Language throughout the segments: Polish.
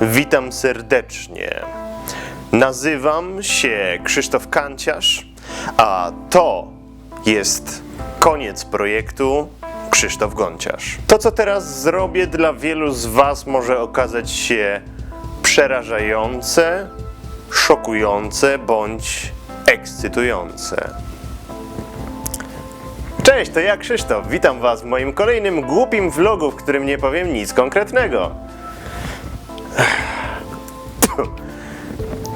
Witam serdecznie. Nazywam się Krzysztof Kanciarz, a to jest koniec projektu Krzysztof Gonciarz. To, co teraz zrobię, dla wielu z Was może okazać się przerażające, szokujące bądź ekscytujące. Cześć, to ja Krzysztof. Witam Was w moim kolejnym głupim vlogu, w którym nie powiem nic konkretnego.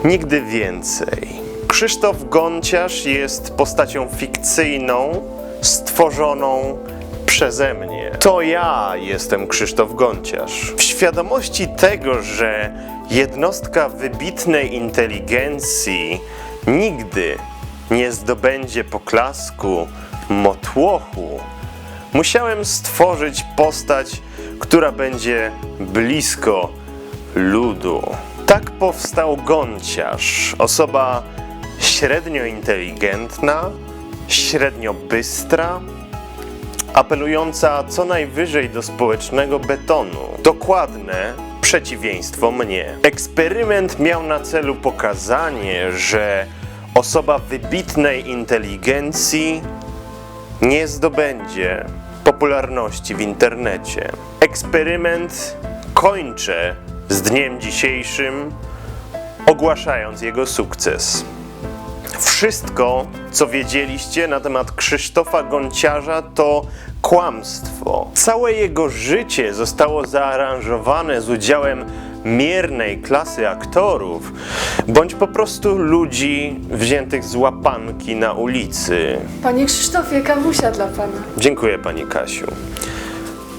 Nigdy więcej. Krzysztof Gonciarz jest postacią fikcyjną, stworzoną przeze mnie. To ja jestem Krzysztof Gonciarz. W świadomości tego, że jednostka wybitnej inteligencji nigdy nie zdobędzie poklasku, motłochu, musiałem stworzyć postać, która będzie blisko ludu. Tak powstał Gonciarz, osoba średnio inteligentna, średnio bystra, apelująca co najwyżej do społecznego betonu. Dokładne przeciwieństwo mnie. Eksperyment miał na celu pokazanie, że osoba wybitnej inteligencji nie zdobędzie popularności w internecie. Eksperyment kończę z dniem dzisiejszym, ogłaszając jego sukces. Wszystko, co wiedzieliście na temat Krzysztofa Gonciarza, to kłamstwo. Całe jego życie zostało zaaranżowane z udziałem miernej klasy aktorów, bądź po prostu ludzi wziętych z łapanki na ulicy. Panie Krzysztofie, kawusia dla pana. Dziękuję Pani Kasiu.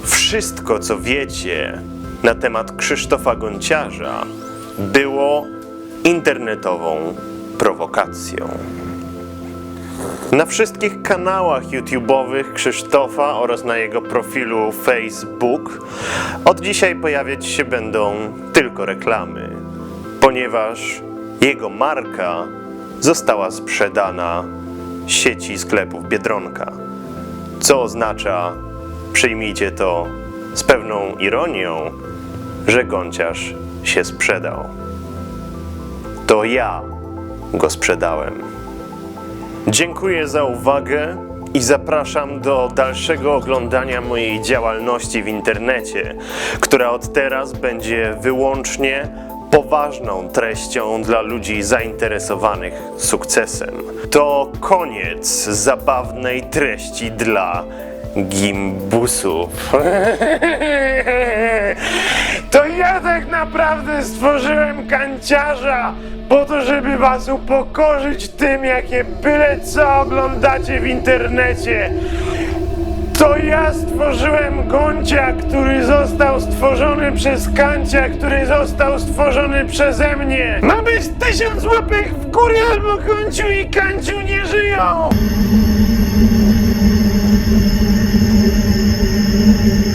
Wszystko, co wiecie na temat Krzysztofa Gonciarza, było internetową prowokacją. Na wszystkich kanałach YouTube'owych Krzysztofa oraz na jego profilu Facebook od dzisiaj pojawiać się będą tylko reklamy, ponieważ jego marka została sprzedana sieci sklepów Biedronka co oznacza, przyjmijcie to z pewną ironią, że gąciarz się sprzedał. To ja go sprzedałem. Dziękuję za uwagę i zapraszam do dalszego oglądania mojej działalności w internecie, która od teraz będzie wyłącznie poważną treścią dla ludzi zainteresowanych sukcesem. To koniec zabawnej treści dla gimbusów. To ja tak naprawdę stworzyłem kanciarza po to, żeby was upokorzyć tym, jakie byle co oglądacie w internecie. To ja stworzyłem Goncia, który został stworzony przez Kancia, który został stworzony przeze mnie. Ma być tysiąc łapek w górę albo Gonciu i Kanciu nie żyją!